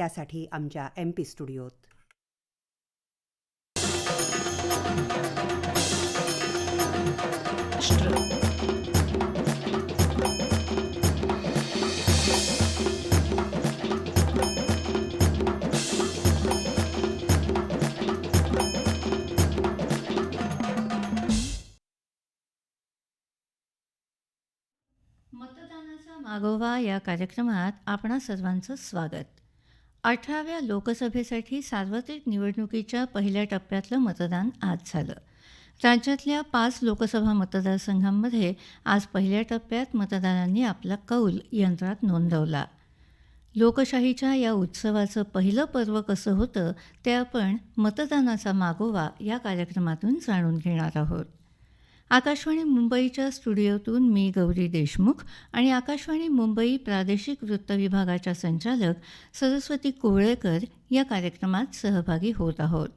त्यासाठी आमच्या M P स्टुडिओत. मतदानाचा मागोवा या कार्यक्रमात आपणा सर्वांचं स्वागत. अठराव्या लोकसभेसाठी सार्वत्रिक निवडणुकीच्या पहिल्या टप्प्यातलं मतदान आज झालं. राज्यातल्या पाच लोकसभा मतदारसंघांमध्ये आज पहिल्या टप्प्यात मतदारांनी आपला कौल यंत्रात नोंदवला. लोकशाहीच्या या उत्सवाचं पहिलं पर्व कसं होतं ते आपण मतदानाचा मागोवा या कार्यक्रमातून जाणून घेणार आहोत. आकाशवाणी मुंबईच्या स्टुडिओतून मी गौरी देशमुख आणि आकाशवाणी मुंबई प्रादेशिक वृत्तविभागाच्या संचालक सरस्वती कोवळेकर या कार्यक्रमात सहभागी होत आहोत.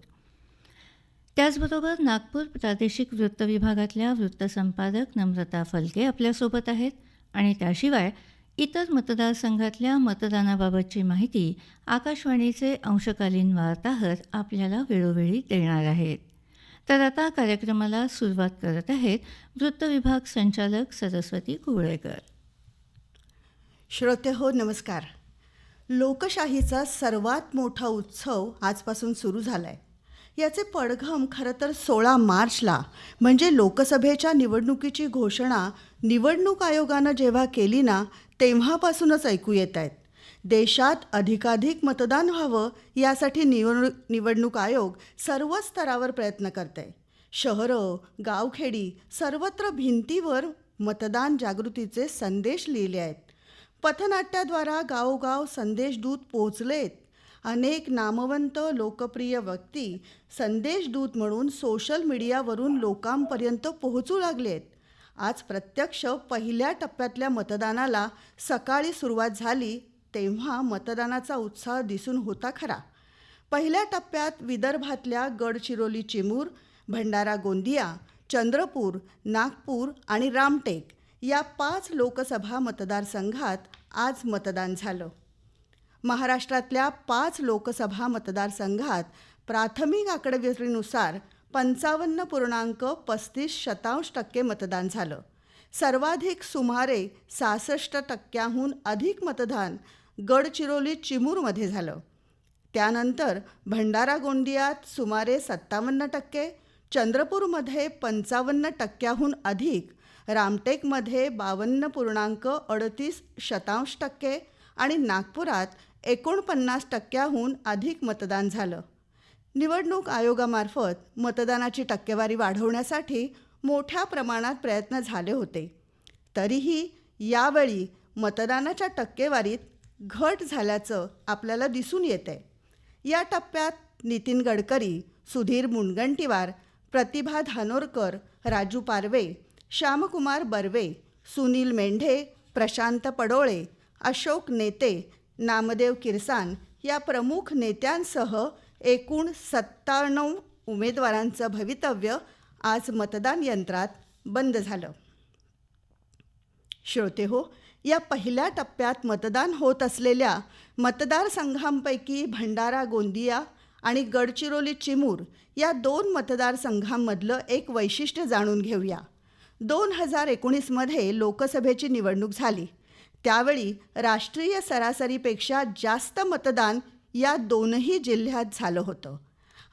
त्याचबरोबर नागपूर प्रादेशिक वृत्तविभागातल्या वृत्तसंपादक नम्रता फलके आपल्यासोबत आहेत आणि त्याशिवाय इतर मतदारसंघातल्या मतदानाबाबतची माहिती आकाशवाणीचे अंशकालीन वार्ताहर आपल्याला वेळोवेळी देणार आहेत. तर आता कार्यक्रमाला सुरुवात करत आहेत वृत्त विभाग संचालक सरस्वती कुवळेकर. श्रोते हो नमस्कार. लोकशाहीचा सर्वात मोठा उत्सव आजपासून सुरू झाला आहे याचे पडघम खरं तर सोळा मार्चला म्हणजे लोकसभेच्या निवडणुकीची घोषणा निवडणूक आयोगानं जेव्हा केली ना तेव्हापासूनच ऐकू येत आहेत. देशात अधिकाधिक मतदान व्हावं यासाठी निवडणूक निवडणूक आयोग सर्व स्तरावर प्रयत्न करत आहे शहरं गावखेडी सर्वत्र भिंतीवर मतदान जागृतीचे संदेश लिहिले आहेत. पथनाट्याद्वारा गावोगाव संदेशदूत पोहोचलेत. अनेक नामवंत लोकप्रिय व्यक्ती संदेशदूत म्हणून सोशल मीडियावरून लोकांपर्यंत पोहोचू लागलेत. आज प्रत्यक्ष पहिल्या टप्प्यातल्या मतदानाला सकाळी सुरुवात झाली तेव्हा मतदानाचा उत्साह दिसून होता खरा. पहिल्या टप्प्यात विदर्भातल्या गडचिरोली चिमूर भंडारा गोंदिया चंद्रपूर नागपूर आणि रामटेक या पाच लोकसभा मतदारसंघात आज मतदान झालं. महाराष्ट्रातल्या पाच लोकसभा मतदारसंघात प्राथमिक आकडेवारीनुसार पंचावन्न पूर्णांक पस्तीस शतांश टक्के मतदान झालं. सर्वाधिक सुमारे सहासष्ट टक्क्याहून अधिक मतदान गडचिरोली चिमूरमध्ये झालं. त्यानंतर भंडारा गोंदियात सुमारे सत्तावन्न टक्के चंद्रपूरमध्ये पंचावन्न टक्क्याहून अधिक रामटेकमध्ये बावन्न पूर्णांक अडतीस शतांश टक्के आणि नागपुरात एकोणपन्नास टक्क्याहून अधिक मतदान झालं. निवडणूक आयोगामार्फत मतदानाची टक्केवारी वाढवण्यासाठी मोठ्या प्रमाणात प्रयत्न झाले होते. तरीही यावेळी मतदानाच्या टक्केवारीत घट झाल्याचं आपल्याला दिसून येते या टप्प्यात नितीन गडकरी सुधीर मुनगंटीवार प्रतिभा धानोरकर राजू पारवे श्यामकुमार बर्वे सुनील मेंढे प्रशांत पडोळे अशोक नेते नामदेव किरसान या प्रमुख नेत्यांसह एकूण सत्त्याण्णव उमेदवारांचं भवितव्य आज मतदान यंत्रात बंद झालं. श्रोते हो या पहिल्या टप्प्यात मतदान होत असलेल्या मतदारसंघांपैकी भंडारा गोंदिया आणि गडचिरोली चिमूर या दोन मतदारसंघांमधलं एक वैशिष्ट्य जाणून घेऊया. दोन हजार एकोणीसमध्ये लोकसभेची निवडणूक झाली. त्यावेळी राष्ट्रीय सरासरीपेक्षा जास्त मतदान या दोनही जिल्ह्यात झालं होतं.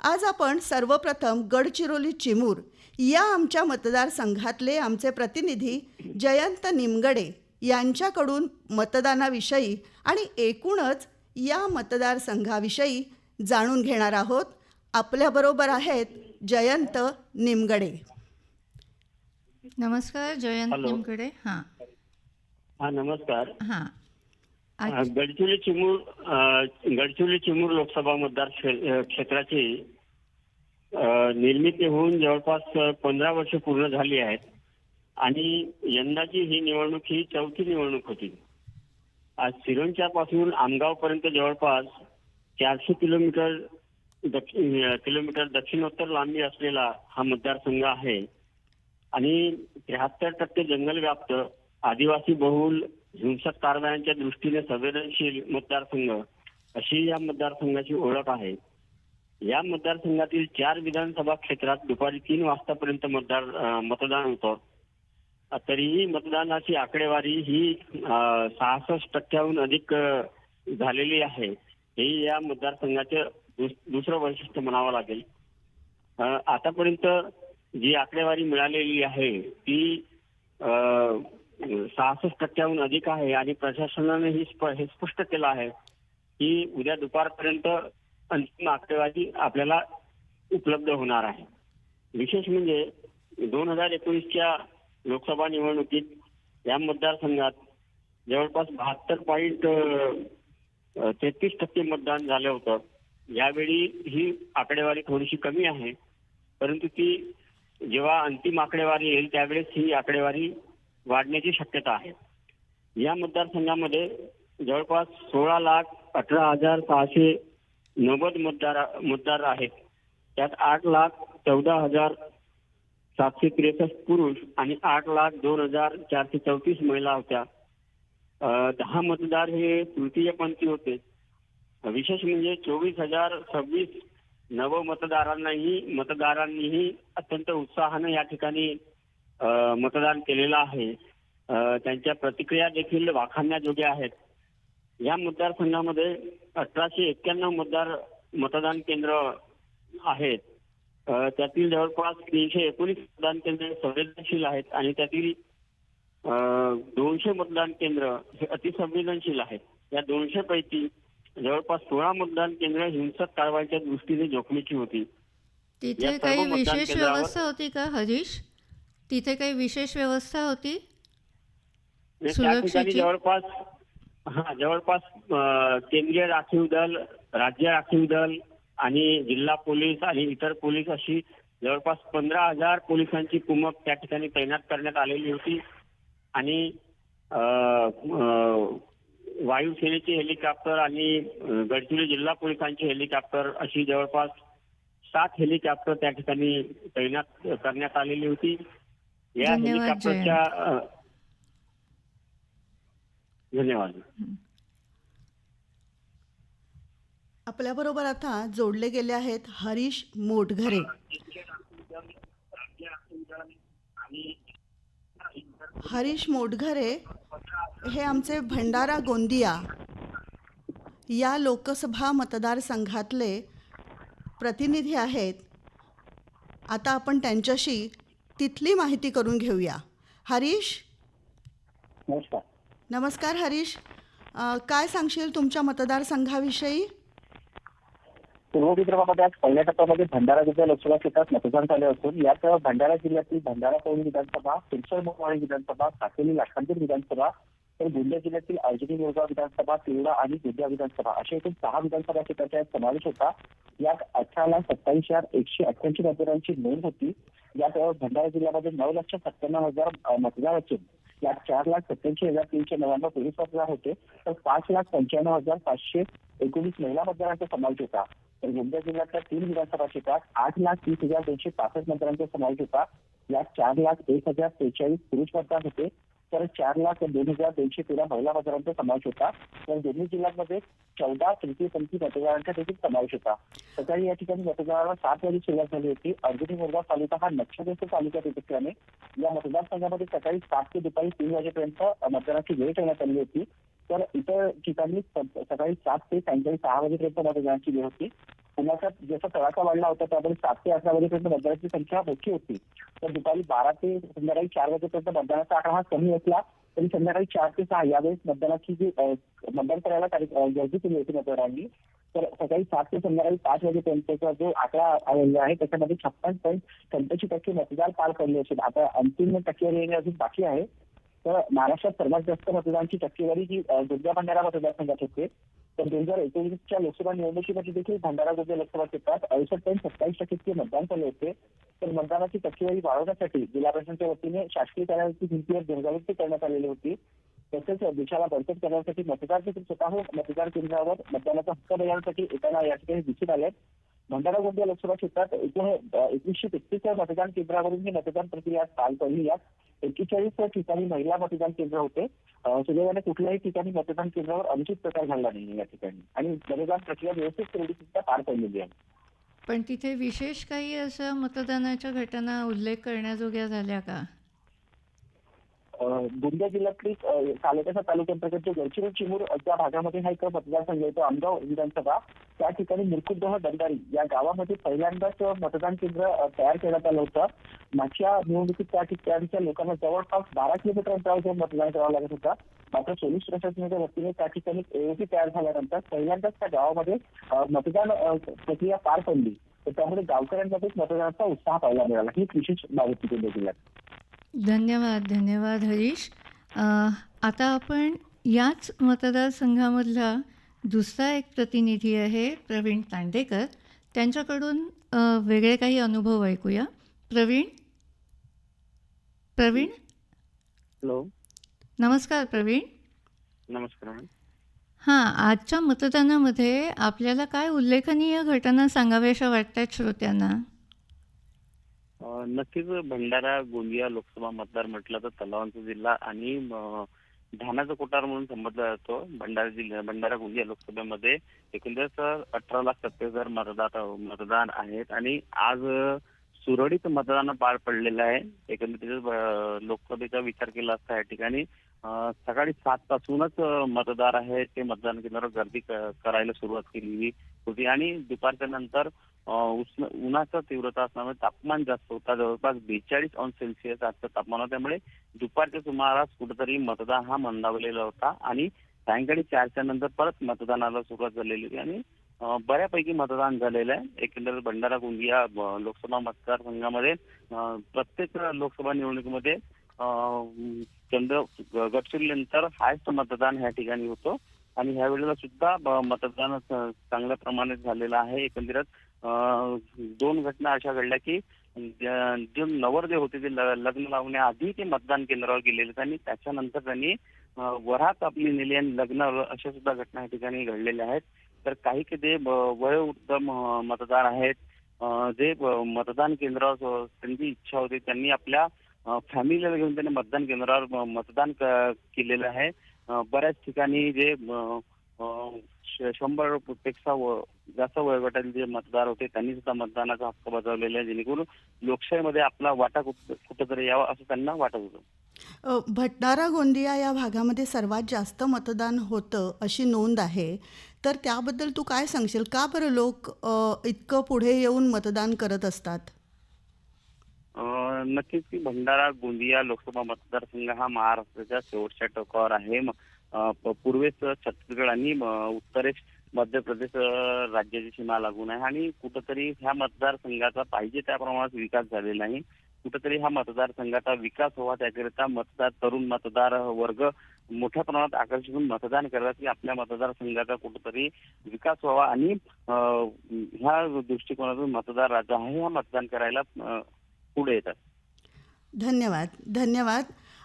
आज आपण सर्वप्रथम गडचिरोली चिमूर या आमच्या मतदारसंघातले आमचे प्रतिनिधी जयंत निमगडे यांच्याकडून मतदानाविषयी आणि एकूणच या मतदारसंघाविषयी जाणून घेणार आहोत. आपल्याबरोबर आहेत जयंत निमगडे. नमस्कार जयंत हॅलो. निमकडे हां. हा नमस्कार. हां. गडचिरोली चिमूर गडचिरोली चिमूर लोकसभा मतदार क्षेत्राची निर्मिती होऊन जवळपास पंधरा वर्ष पूर्ण झाली आहेत. आणि यंदाची ही निवडणूक ही चौथी निवडणूक होती. आज सिरोंच्या पासून आमगाव पर्यंत जवळपास चारशे किलोमीटर दक्षिण किलोमीटर दक्षिणोत्तर लांबी असलेला हा मतदारसंघ आहे. आणि त्र्याहत्तर टक्के जंगल व्याप्त आदिवासी बहुल हिंसक कारवायांच्या दृष्टीने संवेदनशील मतदारसंघ अशी या मतदारसंघाची ओळख आहे. या मतदारसंघातील चार विधानसभा क्षेत्रात दुपारी तीन वाजतापर्यंत मतदार मतदान होतं. तरीही मतदानाची आकडेवारी ही सहासष्ट टक्क्याहून अधिक झालेली आहे. हे या मतदारसंघाचे दुसरं वैशिष्ट्य म्हणावं लागेल. आतापर्यंत जी आकडेवारी मिळालेली आहे ती सहासष्ट टक्क्याहून अधिक आहे आणि प्रशासनाने ही हे स्पष्ट केलं आहे की उद्या दुपारपर्यंत अंतिम आकडेवारी आपल्याला उपलब्ध होणार आहे. विशेष म्हणजे दोन हजार एकोणीसच्या लोकसभा निवडणुकीत या मतदारसंघात जवळपास बहात्तर पॉईंट तेहतीस टक्के मतदान झालं होतं. यावेळी ही आकडेवारी थोडीशी कमी आहे. परंतु ती जेव्हा अंतिम आकडेवारी येईल त्यावेळेस ही आकडेवारी वाढण्याची शक्यता आहे. या मतदारसंघामध्ये जवळपास सोळा लाख अठरा हजार सहाशे नव्वद मतदार मतदार आहेत. त्यात आठ लाख चौदा हजार सातशे त्रेसष्ट पुरुष आणि आठ लाख दोन हजार चारशे चौतीस महिला होत्या. दहा मतदार हे तृतीयपंथी होते. विशेष म्हणजे चोवीस हजार सव्वीस नव मतदारांनाही मतदारांनीही अत्यंत उत्साहानं या ठिकाणी अं, मतदान केलेलं आहे. त्यांच्या प्रतिक्रिया देखील वाखाणण्याजोग्या आहेत. या मतदारसंघामध्ये अठराशे एक्क्याण्णव मतदार मतदान केंद्र आहेत. त्यातील जवळपास तीनशे एकोणीस मतदान केंद्र संवेदनशील आहेत आणि त्यातील दोनशे मतदान केंद्र हे अतिसंवेदनशील आहेत. या दोनशे पैकी जवळपास सोळा मतदान केंद्र हिंसक कारवाईच्या दृष्टीने जोखमीची होती. तिथे काही विशेष व्यवस्था होती का हरीश? तिथे काही विशेष व्यवस्था होती? जवळपास हा जवळपास केंद्रीय राखीव दल राज्य राखीव दल आणि जिल्हा पोलीस आणि इतर पोलीस अशी जवळपास पंधरा हजार पोलिसांची कुमक त्या ठिकाणी तैनात करण्यात आलेली होती. आणि वायुसेनेचे हेलिकॉप्टर आणि गडचिरोली जिल्हा पोलिसांचे हेलिकॉप्टर अशी जवळपास सात हेलिकॉप्टर त्या ठिकाणी तैनात करण्यात आलेली होती. या हेलिकॉप्टरच्या धन्यवाद. आपल्याबरोबर आता जोडले गेले आहेत हरीश मोटघरे. हरीश मोटघरे हे आमचे भंडारा गोंदिया या लोकसभा मतदारसंघातले प्रतिनिधी आहेत. आता आपण त्यांच्याशी तिथली माहिती करून घेऊया. हरीश? नमस्कार. नमस्कार हरीश. काय सांगशील तुमच्या मतदारसंघाविषयी? पूर्व विदर्भामध्ये आज पहिल्या टप्प्यामध्ये भंडारा जिल्हा लोकसभा क्षेत्रात मतदान झाले असून यात भंडारा जिल्ह्यातील भंडारा पवनी विधानसभा सिरसर मोहवाडी विधानसभा साकेली लाखांदूर विधानसभा तर गोंदिया जिल्ह्यातील अर्जुनी मोरगाव विधानसभा तिवडा आणि गोंदिया विधानसभा अशा एकूण सहा विधानसभा क्षेत्राचा यात समावेश होता. यात अठरा लाख सत्तावीस हजार एकशे अठ्ठ्याऐंशी मतदारांची नोंद होती. यात भंडारा जिल्ह्यामध्ये नऊ लक्ष सत्त्याण्णव हजार मतदार असून यात चार लाख सत्याऐंशी हजार तीनशे नव्याण्णव पोलीस मतदार होते. तर पाच लाख पंच्याण्णव हजार पाचशे एकोणीस महिला मतदारांचा समावेश होता. तर गोंदिया जिल्ह्यातल्या तीन विधानसभा क्षेत्रात आठ लाख तीस हजार दोनशे पासष्ट मतदारांचा समावेश होता. यात चार लाख एक हजार त्रेचाळीस पुरुष मतदार होते. तर चार लाख दोन हजार दोनशे तेरा महिला मतदारांचा समावेश होता. तर दोन्ही जिल्ह्यांमध्ये चौदा तृतीयपंथी मतदारांचा देखील समावेश होता. सकाळी या ठिकाणी मतदानाला सात वाजता सुरुवात झाली होती. अर्जुनी मोरगाव तालुका हा नक्षलग्रस्त तालुक्यात येत असल्याने या मतदारसंघामध्ये सकाळी सात ते दुपारी तीन वाजेपर्यंत मतदानाची वेळ ठेवण्यात आली होती. तर इतर ठिकाणी सकाळी सात ते सायंकाळी सहा वाजेपर्यंत मतदानाची वेळ होती. पुण्याचा जसा तडाखा वाढला होता त्यामध्ये सात ते अकरा वाजेपर्यंत मतदानाची संख्या मोठी होती. तर दुपारी बारा ते संध्याकाळी चार वाजेपर्यंत मतदानाचा आकडा हा कमी असला तरी संध्याकाळी चार ते सहा यावेळेस मतदानाची जी मतदान करायला तारीख गर्दी केली होती मतदारांनी तर सकाळी सात ते संध्याकाळी पाच वाजेपर्यंतचा जो आकडा आलेला आहे त्याच्यामध्ये छप्पन पॉईंट पंच्याऐंशी टक्के मतदार पार पडले असेल आता अंतिम टक्केवारी अजून बाकी आहे. तर महाराष्ट्रात सर्वात जास्त मतदानाची टक्केवारी ही अ, गोंदिया भंडारा मतदारसंघात होते. तर दोन हजार एकोणीसच्या लोकसभा निवडणुकीमध्ये देखील भंडारा गोंदिया लोकसभा क्षेत्रात अडुसष्ट पॉईंट सत्तावीस टक्के इतके मतदान झाले होते. तर मतदानाची टक्केवारी वाढवण्यासाठी जिल्हा प्रशासनाच्या वतीने शासकीय कार्यालयाची भिंतीवर जनजागृती करण्यात आलेली होती. तसेच देशाला बळकट करण्यासाठी मतदार देखील स्वतःहून मतदार केंद्रावर मतदानाचा हक्क बजावण्यासाठी येताना या ठिकाणी दिसून आले भंडारा गोंदिया लोकसभा क्षेत्रात एकूण एकवीसशे तेहतीस मतदान केंद्रावरून ही मतदान प्रक्रिया काल पहिली यात एक्केचाळीस ठिकाणी महिला मतदान केंद्र होते. सुदैवाने कुठल्याही ठिकाणी मतदान केंद्रावर अनुचित प्रकार घडला नाही या ठिकाणी. आणि मतदान प्रक्रिया व्यवस्थित केलेली सुद्धा पार पडलेली आहे. पण तिथे विशेष काही असं मतदानाच्या घटना उल्लेख करण्याजोग्या झाल्या का? गोंदिया जिल्ह्यातली सालेकसा तालुक्याच्या तालुक्यांतर्गत चिमूर त्या भागामध्ये हा एक मतदारसंघ येतो आमगाव विधानसभा. त्या ठिकाणी मिरकुटदह दंडारी या गावामध्ये पहिल्यांदाच मतदान केंद्र तयार करण्यात आलं होतं. मागच्या निवडणुकीत त्या ठिकाणच्या लोकांना जवळपास बारा किलोमीटर अंतरावर मतदान करावं लागत होतं. मात्र पोलीस प्रशासनाच्या वतीने त्या ठिकाणी एओसी तयार झाल्यानंतर पहिल्यांदाच त्या गावामध्ये मतदान प्रक्रिया पार पडली. तर त्यामुळे गावकऱ्यांमध्ये मतदानाचा उत्साह पाहायला मिळाला. ही एक विशेष बाब गोंदिया जिल्ह्यात. धन्यवाद धन्यवाद हरीश. आता आपण याच मतदारसंघामधला दुसरा एक प्रतिनिधी आहे प्रवीण तांडेकर. त्यांच्याकडून वेगळे काही अनुभव ऐकूया. प्रवीण? प्रवीण? हॅलो. नमस्कार प्रवीण. नमस्कार हां आजच्या मतदानामध्ये आपल्याला काय उल्लेखनीय घटना सांगाव्याशा वाटतात श्रोत्यांना? नक्कीच भंडारा गोंदिया लोकसभा मतदार म्हटलं तर तलावांचा जिल्हा आणि ध्यानाचा धानाचा कोठार म्हणून संबोधला जातो भंडारा जिल्हा भंडारा गोंदिया लोकसभेमध्ये एकंदरीत अठरा लाख सत्तावीस हजार मतदार मतदान आहेत आणि आज सुरळीत मतदान पार पडलेलं आहे. एकंदरीत लोकसभेचा विचार केला असता या ठिकाणी सकाळी सात पासूनच मतदार आहेत. ते मतदान केंद्रावर गर्दी करायला सुरुवात केलेली होती. आणि दुपारच्या नंतर उष्ण उन्हाचा तीव्रता असल्यामुळे तापमान जास्त होता. जवळपास बेचाळीस अंश सेल्सिअस आजचं तापमान होतं. त्यामुळे दुपारच्या सुमारास कुठेतरी मतदान हा मंदावलेला होता. आणि सायंकाळी चारच्या नंतर परत मतदानाला सुरुवात झालेली होती. आणि बऱ्यापैकी मतदान झालेलं आहे. एकंदर भंडारा गोंदिया लोकसभा मतदारसंघामध्ये प्रत्येक लोकसभा निवडणुकीमध्ये चंद्र गडचिरोलीनंतर हायस्ट मतदान ह्या ठिकाणी होतं. आणि ह्या वेळेला सुद्धा मतदान चांगल्या प्रमाणात झालेलं आहे. एकंदरीत दोन घटना अशा घडल्या की ज- जे नवरदेव होते ते ल- लग्न लावण्याआधी ते मतदान केंद्रावर गेलेले आहेत आणि त्याच्यानंतर त्यांनी वरात आपली नेली आणि लग्न अशा सुद्धा घटना या ठिकाणी घडलेल्या आहेत. तर काही काही ब- वयोवृद्ध मतदार आहेत जे मतदान केंद्रावर त्यांची इच्छा होती त्यांनी आपल्या फॅमिलीला घेऊन त्यांनी मतदान केंद्रावर मतदान केलेलं आहे. बऱ्याच ठिकाणी जे शंभरपेक्षा जास्त वयोगटातील जे मतदार होते त्यांनी सुद्धा मतदानाचा हक्क बजावलेला आहे. जेणेकरून लोकशाहीमध्ये आपला वाटा कुठ- कुठंतरी यावा असं त्यांना वाटत होतं. भंडारा गोंदिया या भागामध्ये सर्वात जास्त मतदान होतं अशी नोंद आहे. तर त्याबद्दल तू काय सांगशील? का बरं लोक इतकं पुढे येऊन मतदान करत असतात? नक्कीच की भंडारा गोंदिया लोकसभा मतदारसंघ हा महाराष्ट्राच्या शेवटच्या टोकावर आहे. पूर्वेस छत्तीसगड आणि उत्तरेस मध्य प्रदेश राज्याची सीमा लागून आहे. आणि कुठंतरी ह्या मतदारसंघाचा पाहिजे त्या प्रमाणात विकास झालेला नाही कुठंतरी हा मतदारसंघाचा विकास व्हावा त्याकरिता मतदार तरुण मतदार वर्ग मोठ्या प्रमाणात आकर्षित होऊन मतदान करतात की आपल्या मतदारसंघाचा कुठंतरी विकास व्हावा. आणि ह्या दृष्टिकोनातून मतदार राजा आहे. हा मतदान करायला पुढे येतात. धन्यवाद. धन्यवाद.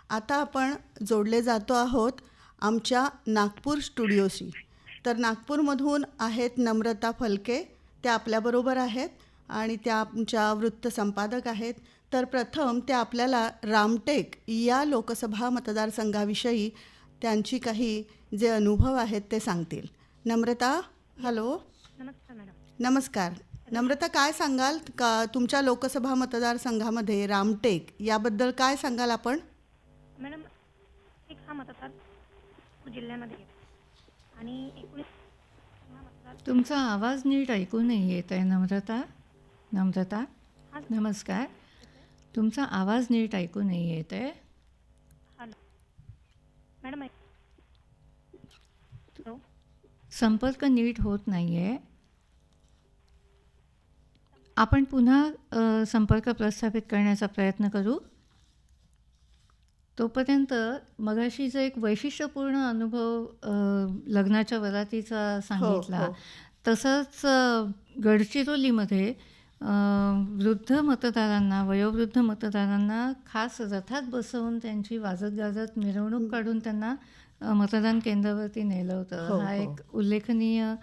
आता आपण जोडले जातो आहोत आमच्या नागपूर स्टुडिओशी. तर नागपूरमधून आहेत नम्रता फलके. त्या आपल्याबरोबर आहेत आणि त्या आमच्या वृत्तसंपादक आहेत. तर प्रथम त्या आपल्याला रामटेक या लोकसभा मतदारसंघाविषयी त्यांची काही जे अनुभव आहेत ते सांगतील. नम्रता हॅलो. नमस्कार मॅडम. नमस्कार. नम्रता काय सांगाल का तुमच्या लोकसभा मतदारसंघामध्ये रामटेक याबद्दल काय सांगाल आपण? मॅडम एक हा मतदार जिल्ह्यामध्ये येतो. आणि एकोणीस हा मतदार तुमचा आवाज नीट ऐकू नाही येत आहे नम्रता. नम्रता हा? नमस्कार. तुमचा आवाज नीट ऐकू नाही येत आहे. हॅलो. मॅडम संपर्क नीट होत नाही आहे आपण पुन्हा संपर्क प्रस्थापित करण्याचा प्रयत्न करू तोपर्यंत मगाशी जो एक वैशिष्ट्यपूर्ण अनुभव लग्नाच्या वरातीचा सांगितला हो. तसंच अ, गडचिरोलीमध्ये वृद्ध मतदारांना वयोवृद्ध मतदारांना खास रथात बसवून त्यांची वाजत गाजत मिरवणूक काढून त्यांना मतदान केंद्रावरती नेलं होतं हो, हा हो. एक उल्लेखनीय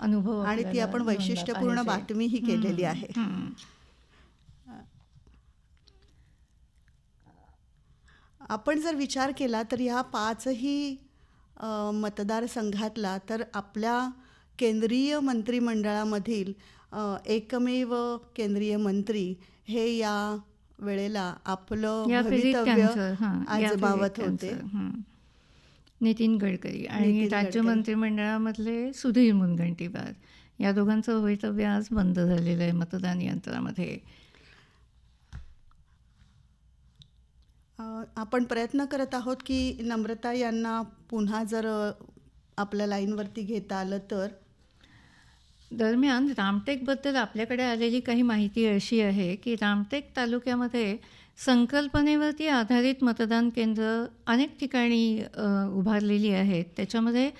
अनुभव आणि ती आपण वैशिष्ट्यपूर्ण पाहिजे. बातमीही केलेली आहे. आपण जर विचार केला तर ह्या पाचही मतदारसंघातला तर आपल्या केंद्रीय मंत्रिमंडळामधील एकमेव केंद्रीय मंत्री हे या वेळेला आपलं भवितव्य हां आजमावत होते हं. नितीन गडकरी आणि नितीन राज्य गडकरी. मंत्रिमंडळामधले सुधीर मुनगंटीवार. या दोघांचं भवितव्य आज बंद झालेलं आहे मतदान यंत्रामध्ये. अ, आपण प्रयत्न करत आहोत की नम्रता यांना पुन्हा जर अ, आपल्या लाईनवरती घेता आलं तर? दरम्यान रामटेकबद्दल आपल्याकडे आलेली काही माहिती अशी आहे की रामटेक तालुक्यामध्ये संकल्पनेवरती आधारित मतदान केंद्र अनेक ठिकाणी उभारलेली आहेत. त्याच्यामध्ये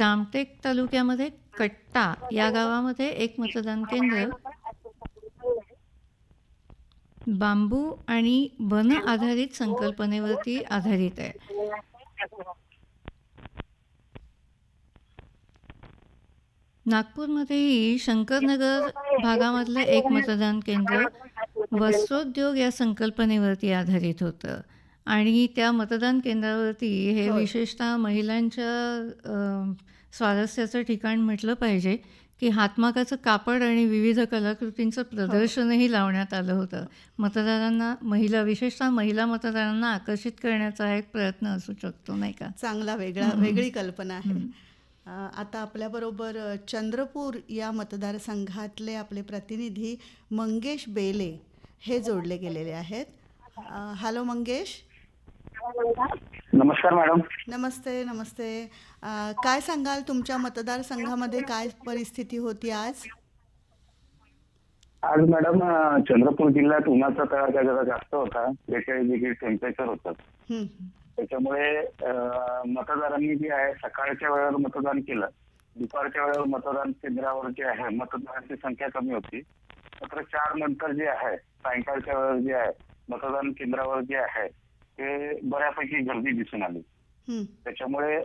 रामटेक तालुक्यामध्ये कट्टा या गावामध्ये एक मतदान केंद्र. बांबू आणि वन आधारित संकल्पनेवरती आधारित आहे. नागपूरमध्येही शंकरनगर भागामधलं एक मतदान केंद्र वस्त्रोद्योग या संकल्पनेवरती आधारित होतं. आणि त्या मतदान केंद्रावरती हे. विशेषतः महिलांच्या स्वारस्याचं ठिकाण म्हटलं पाहिजे की हातमागाचं कापड आणि विविध कलाकृतींचं प्रदर्शनही लावण्यात आलं होतं. मतदारांना महिला विशेषतः महिला मतदारांना आकर्षित करण्याचा हा एक प्रयत्न असू शकतो नाही का? चांगला वेगळा वेगळी कल्पना आहे. आता आपल्याबरोबर चंद्रपूर या मतदारसंघातले आपले प्रतिनिधी मंगेश बेले हे जोडले गेलेले आहेत. अ, हॅलो मंगेश. नमस्कार मॅडम. नमस्ते नमस्ते. अ, काय सांगाल? तुमच्या मतदारसंघामध्ये काय परिस्थिती होती आज? आज मॅडम अं, चंद्रपूर जिल्ह्यात उन्हाचा तडाखा जरा जास्त होता. बेचाळीस डिग्री टेम्परेचर होतं. हं, त्याच्यामुळे अं, मतदारांनी जे आहे सकाळच्या वेळेवर मतदान केलं. दुपारच्या वेळेवर मतदान केंद्रावर जे आहे मतदारांची संख्या कमी होती. मात्र चार नंतर जे आहे सायंकाळच्या वेळेवर जे आहे मतदान केंद्रावर जे आहे ते बऱ्यापैकी गर्दी दिसून आली. त्याच्यामुळे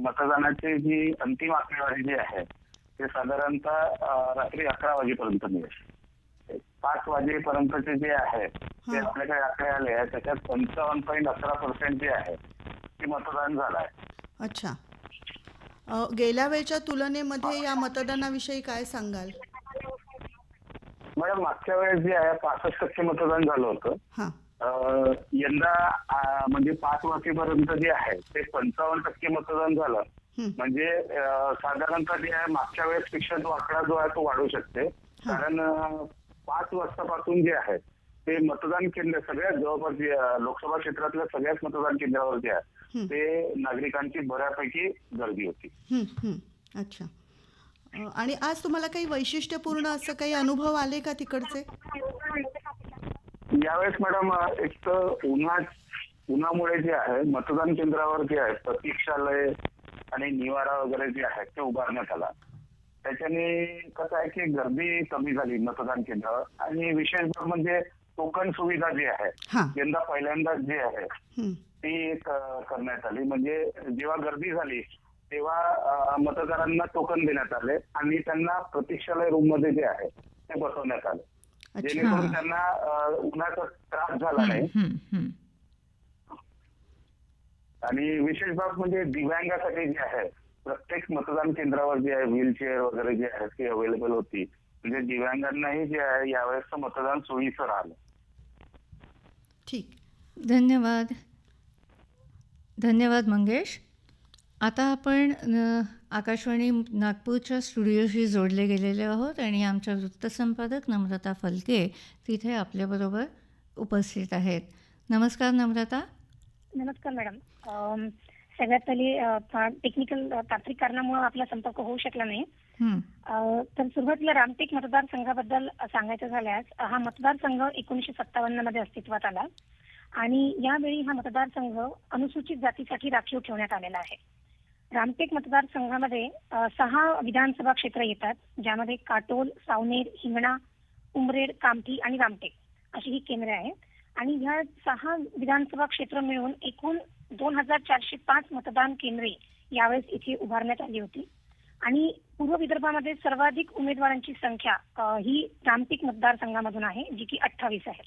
मतदानाची जी अंतिम आकडेवारी जी आहे ते साधारणतः रात्री अकरा वाजेपर्यंत मिळेल पाच वाजेपर्यंतचे जे आहे ते. आपल्याकडे आकडे आले आहे त्याच्यात पंचावन्न पॉईंट अकरा पर्सेंट जे आहे ते मतदान झालं आहे. अच्छा. गेल्या वेळच्या तुलनेमध्ये या मतदानाविषयी काय सांगाल? मॅडम मागच्या वेळेस जे आहे पासष्ट टक्के मतदान झालं होतं. यंदा म्हणजे पाच वाजेपर्यंत जे आहे ते पंचावन्न टक्के मतदान झालं. म्हणजे साधारणतः जे आहे मागच्या वेळेस पेक्षा तो आकडा जो आहे तो वाढू शकते. कारण पाच वाजतापासून जे आहे ते मतदान केंद्र सगळ्यात जवळपास जे लोकसभा क्षेत्रातल्या सगळ्याच मतदान केंद्रावर जे आहे. ते नागरिकांची बऱ्यापैकी गर्दी होती. अच्छा. आणि आज तुम्हाला काही वैशिष्ट्यपूर्ण असं काही अनुभव आले का तिकडचे? यावेळेस मॅडम एक तर उन्हा उन्हामुळे जे आहे मतदान केंद्रावर जे आहे प्रतीक्षालय आणि निवारा वगैरे जे आहे ते उभारण्यात आला. त्याच्याने कसं आहे की गर्दी कमी झाली मतदान केंद्रावर आणि विशेष म्हणजे टोकन सुविधा जी आहे यंदा पहिल्यांदाच जे आहे ती करण्यात आली. म्हणजे जेव्हा गर्दी झाली तेव्हा मतदारांना टोकन देण्यात आले आणि त्यांना प्रतीक्षालय रूममध्ये जे आहे ते बसवण्यात आले. जेणेकरून त्यांना उन्हाचा त्रास झाला नाही. आणि विशेष बाब म्हणजे दिव्यांगासाठी जे आहे प्रत्येक मतदान केंद्रावर जे आहे व्हीलचेअर वगैरे जे आहे ती अवेलेबल होती. म्हणजे दिव्यांगांनाही जे आहे यावेळेस मतदान सोयीचं राहिलं. ठीक. धन्यवाद. धन्यवाद मंगेश. आता आपण आकाशवाणी नागपूरच्या स्टुडिओशी जोडले गेलेले आहोत आणि आमच्या वृत्तसंपादक नम्रता फलके तिथे आपल्याबरोबर उपस्थित आहेत. नमस्कार नम्रता. नमस्कार मॅडम. सगळ्यात पहिले टेक्निकल तांत्रिक कारणामुळे आपला संपर्क होऊ शकला नाही. हं, तर सुरुवातीला रामटेक मतदारसंघाबद्दल सांगायचं झाल्यास हा मतदारसंघ एकोणीसशे सत्तावन्नमध्ये अस्तित्वात आला. आणि यावेळी हा मतदारसंघ अनुसूचित जातीसाठी राखीव ठेवण्यात आलेला आहे. रामटेक मतदारसंघामध्ये सहा विधानसभा क्षेत्र येतात ज्यामध्ये काटोल सावनेर हिंगणा उमरेड कामठी आणि रामटेक अशी ही केंद्रे आहेत. आणि ह्या सहा विधानसभा क्षेत्र मिळून एकूण दोन हजार चारशे पाच मतदान केंद्रे यावेळेस इथे उभारण्यात आली होती. आणि पूर्व विदर्भामध्ये सर्वाधिक उमेदवारांची संख्या ही रामटेक मतदारसंघामधून आहे जी की अठ्ठावीस आहे.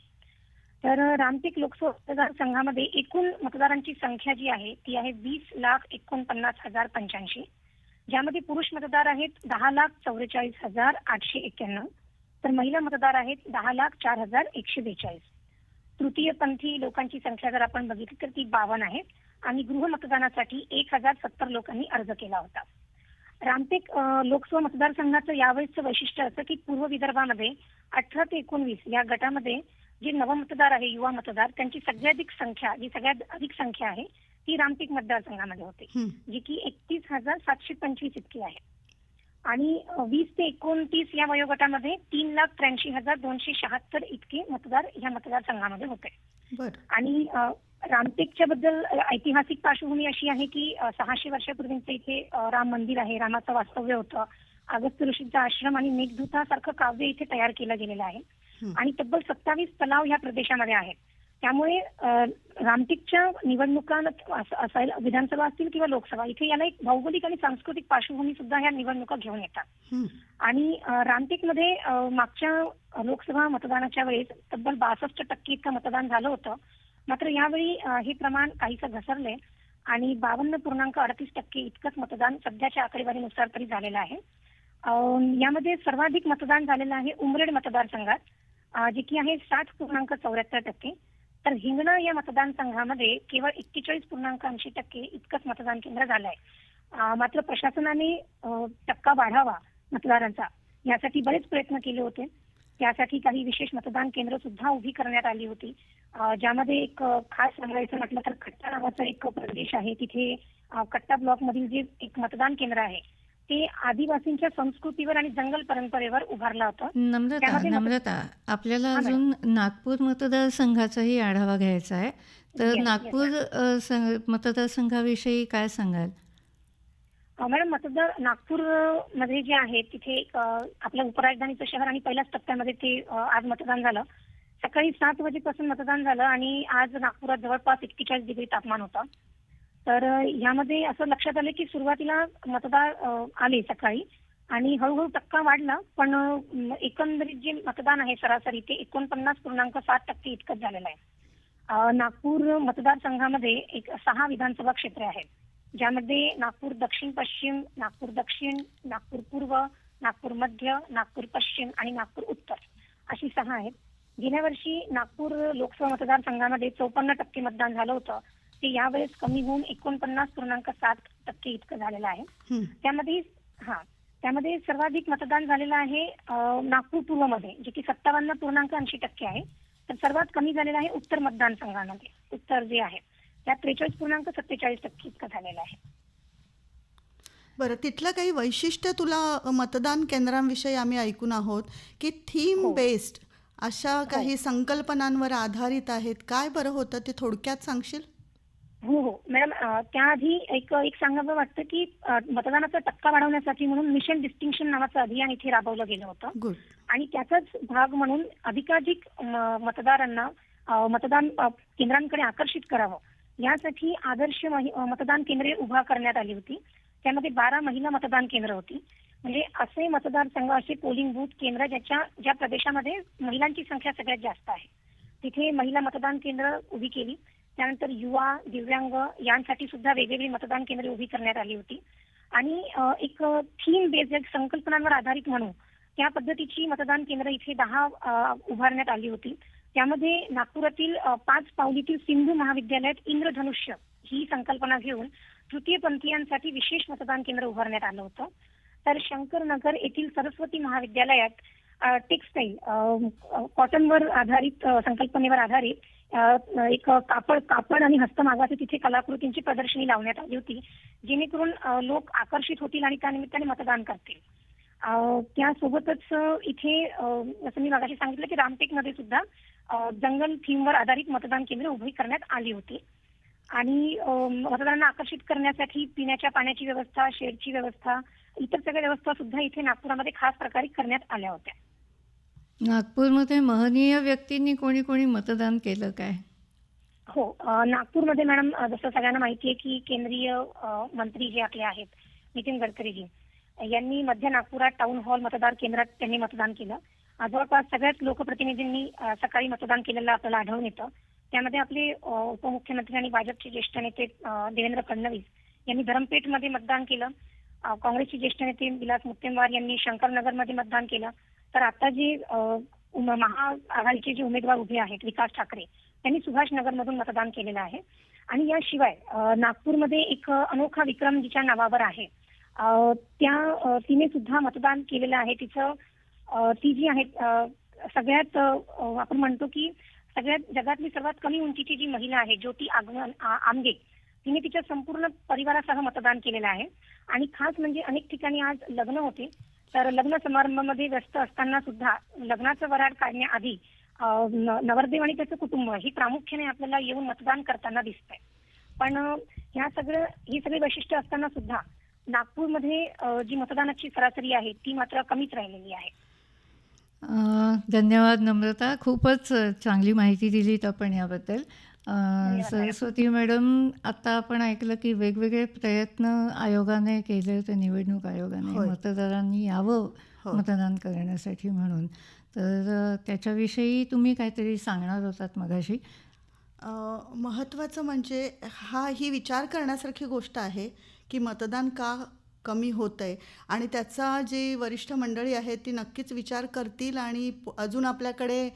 तर रामटेक लोकसभा मतदारसंघामध्ये एकूण मतदारांची संख्या जी आहे ती आहे वीस लाख एकोणपन्नास हजार पंच्याऐंशी. ज्यामध्ये पुरुष मतदार आहेत दहा लाख चौवेचाळीस हजार आठशे एक्क्याण्णव. तर महिला मतदार आहेत दहा लाख चार हजार एकशे बेचाळीस. तृतीयपंथी लोकांची संख्या जर आपण बघितली तर ती बावन्न आहे आणि गृह मतदानासाठी एक हजार सत्तर लोकांनी अर्ज केला होता. रामटेक लोकसभा मतदारसंघाचं यावेळेचं वैशिष्ट्य असं की पूर्व विदर्भामध्ये अठरा ते एकोणवीस या गटामध्ये जे नवमतदार आहे युवा मतदार त्यांची सगळ्याधिक संख्या जी सगळ्यात अधिक संख्या आहे ती रामटेक मतदारसंघामध्ये होते. जी की एकतीस हजार सातशे पंचवीस इतकी आहे. आणि वीस ते एकोणतीस या वयोगटामध्ये तीन लाख त्र्याऐंशी हजार दोनशे शहात्तर इतके मतदार या मतदारसंघामध्ये होते. आणि रामटेकच्या बद्दल ऐतिहासिक पार्श्वभूमी अशी आहे की सहाशे वर्षापूर्वीचं इथे राम मंदिर आहे रामाचं वास्तव्य होतं. अगस्त्य ऋषीचा आश्रम आणि मेघदूतासारखं काव्य इथे तयार केलं गेलेलं आहे. आणि तब्बल सत्तावीस तलाव ह्या प्रदेशामध्ये आहेत. त्यामुळे रामटेकच्या निवडणुका अस- असायला विधानसभा असतील किंवा लोकसभा इथे याला एक भौगोलिक आणि सांस्कृतिक पार्श्वभूमी सुद्धा ह्या निवडणुका घेऊन येतात. आणि रामटेकमध्ये मागच्या लोकसभा मतदानाच्या वेळेस तब्बल बासष्ट टक्के इतकं मतदान झालं होतं. मात्र यावेळी हे प्रमाण काहीसं घसरलंय आणि बावन्न पूर्णांक अडतीस टक्के इतकंच मतदान सध्याच्या आकडेवारीनुसार तरी झालेलं आहे. यामध्ये सर्वाधिक मतदान झालेलं आहे उमरेड मतदारसंघात. जे की आहे साठ पूर्णांक चौऱ्याहत्तर टक्के. तर हिंगणा या मतदारसंघामध्ये केवळ एक्केचाळीस पूर्णांक ऐंशी टक्के इतकंच मतदान केंद्र झालं आहे मात्र प्रशासनाने टक्का वाढावा मतदारांचा. यासाठी बरेच प्रयत्न केले होते. त्यासाठी काही विशेष मतदान केंद्र सुद्धा उभी करण्यात आली होती. ज्यामध्ये एक खास सांगायचं म्हटलं तर खट्टा नावाचा एक प्रदेश आहे. तिथे कट्टा ब्लॉक मधील जे एक मतदान केंद्र आहे ते आदिवासींच्या संस्कृतीवर आणि जंगल परंपरेवर उभारलं होतं. नम्रता नम्रता. आपल्याला. अजून नागपूर मतदारसंघाचाही आढावा घ्यायचा आहे. तर नागपूर मतदारसंघाविषयी काय सांगाल? मॅडम मतदार नागपूरमध्ये जे आहे तिथे एक, अ, आपलं उपराजधानीचं शहर आणि पहिल्याच टप्प्यामध्ये ते आज मतदान झालं. सकाळी सात वाजेपासून मतदान झालं आणि आज नागपुरात जवळपास एक्केचाळीस डिग्री तापमान होतं. तर यामध्ये असं लक्षात आलं की सुरुवातीला मतदार आले सकाळी आणि हळूहळू टक्का वाढला पण एकंदरीत जे मतदान आहे सरासरी ते एकोणपन्नास पूर्णांक सात टक्के इतकंच झालेलं आहे. नागपूर मतदारसंघामध्ये एक सहा विधानसभा क्षेत्रे आहेत ज्यामध्ये नागपूर दक्षिण पश्चिम नागपूर दक्षिण नागपूर पूर्व नागपूर मध्य नागपूर पश्चिम आणि नागपूर उत्तर अशी सहा आहेत. गेल्या वर्षी नागपूर लोकसभा मतदारसंघामध्ये चौपन्न टक्के मतदान झालं होतं. ते यावेळेस कमी होऊन एकोणपन्नास पूर्णांक सात टक्के इतकं झालेलं आहे. हं. त्यामध्ये हा त्यामध्ये सर्वाधिक मतदान झालेलं आहे नागपूर पूर्वमध्ये जे की सत्तावन्न पूर्णांक ऐंशी टक्के आहे. तर सर्वात कमी झालेलं आहे उत्तर मतदारसंघामध्ये उत्तर जे आहे. त्यात त्रेचाळीस पूर्णांक सत्तेचाळीस टक्के इतकं झालेलं आहे. बरं तिथलं काही वैशिष्ट्य तुला मतदान केंद्रांविषयी आम्ही ऐकून आहोत की थीम हो. बेस्ड अशा काही संकल्पनांवर आधारित आहेत. काय बरं होतं ते थोडक्यात सांगशील? हो हो. मॅडम त्याआधी एक एक सांगावं वाटतं की मतदानाचा टक्का वाढवण्यासाठी म्हणून मिशन डिस्टिंक्शन नावाचं अभियान इथे राबवलं गेलं होतं. आणि त्याचाच भाग म्हणून अधिकाधिक मतदारांना मतदान केंद्रांकडे आकर्षित करावं. यासाठी आदर्श मतदान केंद्रे उभा करण्यात आली होती. त्यामध्ये बारा महिला मतदान केंद्र होती. म्हणजे असे मतदारसंघ असे पोलिंग बूथ केंद्र ज्याच्या ज्या प्रदेशामध्ये महिलांची संख्या सगळ्यात जास्त आहे. तिथे महिला मतदान केंद्र उभी केली. त्यानंतर युवा दिव्यांग यांसाठी सुद्धा वेगवेगळी मतदान केंद्रे उभी करण्यात आली होती. आणि एक थीम बेस्ड संकल्पनांवर आधारित म्हणून त्या पद्धतीची मतदान केंद्र इथे दहा उभारण्यात आली होती. त्यामध्ये नागपुरातील पाच पावलीतील सिंधू महाविद्यालयात इंद्रधनुष्य ही संकल्पना घेऊन तृतीयपंथीयांसाठी विशेष मतदान केंद्र उभारण्यात आलं होतं. तर शंकरनगर येथील सरस्वती महाविद्यालयात टेक्सटाईल कॉटनवर आधारित संकल्पनेवर आधारित एक कापड कापड आणि हस्तमागाचे तिथे कलाकृतींची प्रदर्शनी लावण्यात आली होती जेणेकरून लोक आकर्षित होतील आणि त्यानिमित्ताने मतदान करतील. त्यासोबतच इथे जसं मी मागाशी सांगितलं की रामटेकमध्ये सुद्धा जंगल थीमवर आधारित मतदान केंद्र उभी करण्यात आली होती. आणि मतदारांना आकर्षित करण्यासाठी पिण्याच्या पाण्याची व्यवस्था शेडची व्यवस्था इतर सगळ्या व्यवस्था सुद्धा इथे नागपुरामध्ये खास प्रकारे करण्यात आल्या होत्या. नागपूरमध्ये महनीय व्यक्तींनी कोणी कोणी मतदान केलं काय? हो अ, नागपूरमध्ये मॅडम अ, जसं सगळ्यांना माहिती आहे की केंद्रीय अ, मंत्री जे आपले आहेत नितीन गडकरीजी यांनी मध्य नागपुरात टाउन हॉल मतदार केंद्रात त्यांनी मतदान केलं. अ, जवळपास सगळ्याच लोकप्रतिनिधींनी अ, सकाळी मतदान केलेलं आपल्याला आढळून येतं. त्यामध्ये आपले अ, उपमुख्यमंत्री आणि भाजपचे ज्येष्ठ नेते अ, देवेंद्र फडणवीस यांनी धरमपेठमध्ये मतदान केलं. अ, काँग्रेसचे ज्येष्ठ नेते विलास मुत्तेमवार यांनी शंकरनगरमध्ये मतदान केलं. तर आता जे महाआघाडीचे जे उमेदवार उभे आहेत विकास ठाकरे त्यांनी सुभाषनगरमधून मतदान केलेलं आहे. आणि याशिवाय नागपूरमध्ये एक अनोखा विक्रम जिच्या नावावर आहे. त्या तिने सुद्धा मतदान केलेलं आहे. तिचं ती जी आहे सगळ्यात आपण म्हणतो की सगळ्यात जगातली सर्वात कमी उंचीची जी महिला आहे ज्योती आगमन आमगे तिने तिच्या संपूर्ण परिवारासह मतदान केलेलं आहे. आणि खास म्हणजे अनेक ठिकाणी आज लग्न होते. तर लग्न समारंभामध्ये व्यस्त असताना सुद्धा लग्नाचं वराड काढण्याआधी नवरदेव आणि त्याचं कुटुंब ही प्रामुख्याने आपल्याला येऊन मतदान करताना दिसतंय. पण ह्या सगळं ही सगळी वैशिष्ट्य असताना सुद्धा नागपूरमध्ये जी मतदानाची सरासरी आहे ती मात्र कमीच राहिलेली आहे. धन्यवाद नम्रता. खूपच चांगली माहिती दिलीत आपण याबद्दल. अ, सरस्वती मॅडम आता आपण ऐकलं की वेगवेगळे प्रयत्न आयोगाने केले होते निवडणूक आयोगाने होय. मतदारांनी यावं हो. मतदान करण्यासाठी म्हणून तर अ, त्याच्याविषयी तुम्ही काहीतरी सांगणार होतात मगाशी अ, महत्त्वाचं म्हणजे हा ही विचार करण्यासारखी गोष्ट आहे की मतदान का कमी होतं आहे आणि त्याचा जी वरिष्ठ मंडळी आहेत ती नक्कीच विचार करतील आणि प- अजून आपल्याकडे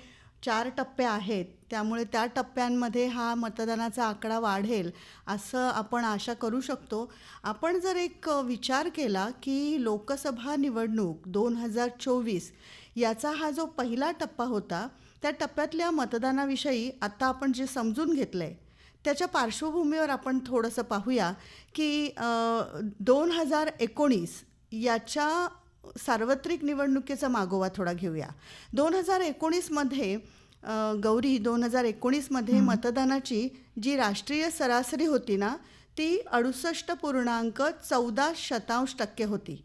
चार टप्पे आहेत त्यामुळे त्या टप्प्यांमध्ये हा मतदानाचा आकडा वाढेल असं आपण आशा करू शकतो. आपण जर एक विचार केला की लोकसभा निवडणूक दोन हजार चोवीस याचा हा जो पहिला टप्पा होता त्या टप्प्यातल्या मतदानाविषयी आत्ता आपण जे समजून घेतलं आहे त्याच्या पार्श्वभूमीवर आपण थोडंसं पाहूया की दोन हजार एकोणीस याच्या सार्वत्रिक निवडणुकीचा मागोवा थोडा घेऊया. दोन हजार एकोणीसमध्ये गौरी दोन हजार एकोणीसमध्ये मतदानाची जी राष्ट्रीय सरासरी होती ना ती अडुसष्ट पूर्णांक चौदा शतांश टक्के होती.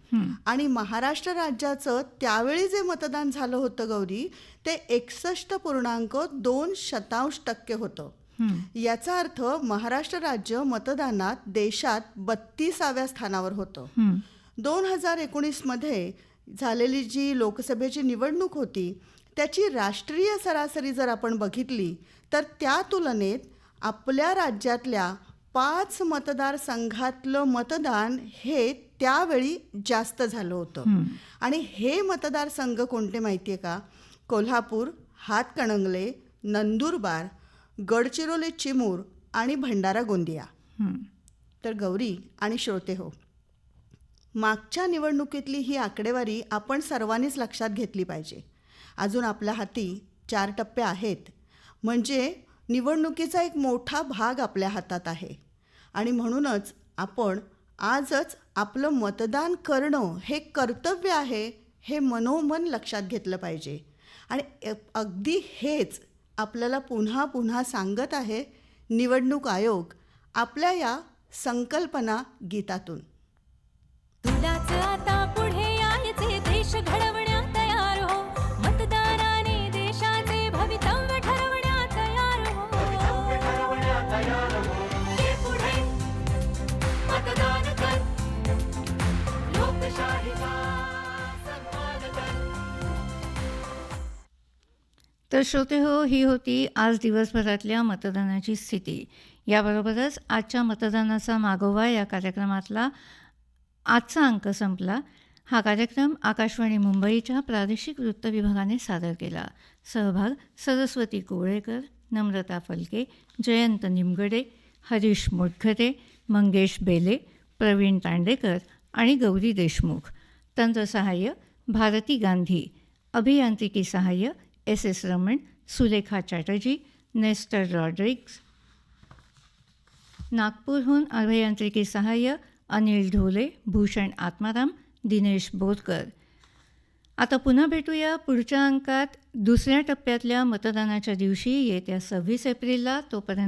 आणि महाराष्ट्र राज्याचं त्यावेळी जे मतदान झालं होतं गौरी ते एकसष्ट पूर्णांक दोन शतांश टक्के होतं. याचा अर्थ महाराष्ट्र राज्य मतदानात देशात बत्तीसाव्या स्थानावर होतं. दोन हजार एकोणीसमध्ये झालेली जी लोकसभेची निवडणूक होती त्याची राष्ट्रीय सरासरी जर आपण बघितली तर त्या तुलनेत आपल्या राज्यातल्या पाच मतदारसंघातलं मतदान हे त्यावेळी जास्त झालं होतं. आणि हे मतदारसंघ कोणते माहिती आहे का? कोल्हापूर हातकणंगले नंदुरबार गडचिरोली चिमूर आणि भंडारा गोंदिया. तर गौरी आणि श्रोते हो मागच्या निवडणुकीतली ही आकडेवारी आपण सर्वांनीच लक्षात घेतली पाहिजे. अजून आपल्या हाती चार टप्पे आहेत. म्हणजे निवडणुकीचा एक मोठा भाग आपल्या हातात आहे. आणि म्हणूनच आपण आजच आपलं मतदान करणं हे कर्तव्य आहे हे मनोमन लक्षात घेतलं पाहिजे. आणि अगदी हेच आपल्याला पुन्हा पुन्हा सांगत आहे निवडणूक आयोग आपल्या या संकल्पना गीतातून. तर श्रोते हो ही होती आज दिवसभरातल्या मतदानाची स्थिती. याबरोबरच आजच्या मतदानाचा मागोवा या कार्यक्रमातला आजचा अंक संपला. हा कार्यक्रम आकाशवाणी मुंबईच्या प्रादेशिक वृत्त विभागाने सादर केला. सहभाग सरस्वती कोवळेकर नम्रता फलके जयंत निमगडे हरीश मोटखरे मंगेश बेले प्रवीण तांडेकर आणि गौरी देशमुख. तंत्रसहाय्य भारती गांधी. अभियांत्रिकी सहाय्य S S Raman Sulekha Chatterjee Nestor Rodrigues नागपूरहून अभियांत्रिकी सहाय्य अनिल ढोले भूषण आत्माराम दिनेश बोरकर आता पुन्हा भेटूया पुढच्या अंकात. दुसऱ्या टप्प्यातल्या मतदानाच्या दिवशी येत्या सव्वीस एप्रिलला तोपर्यंत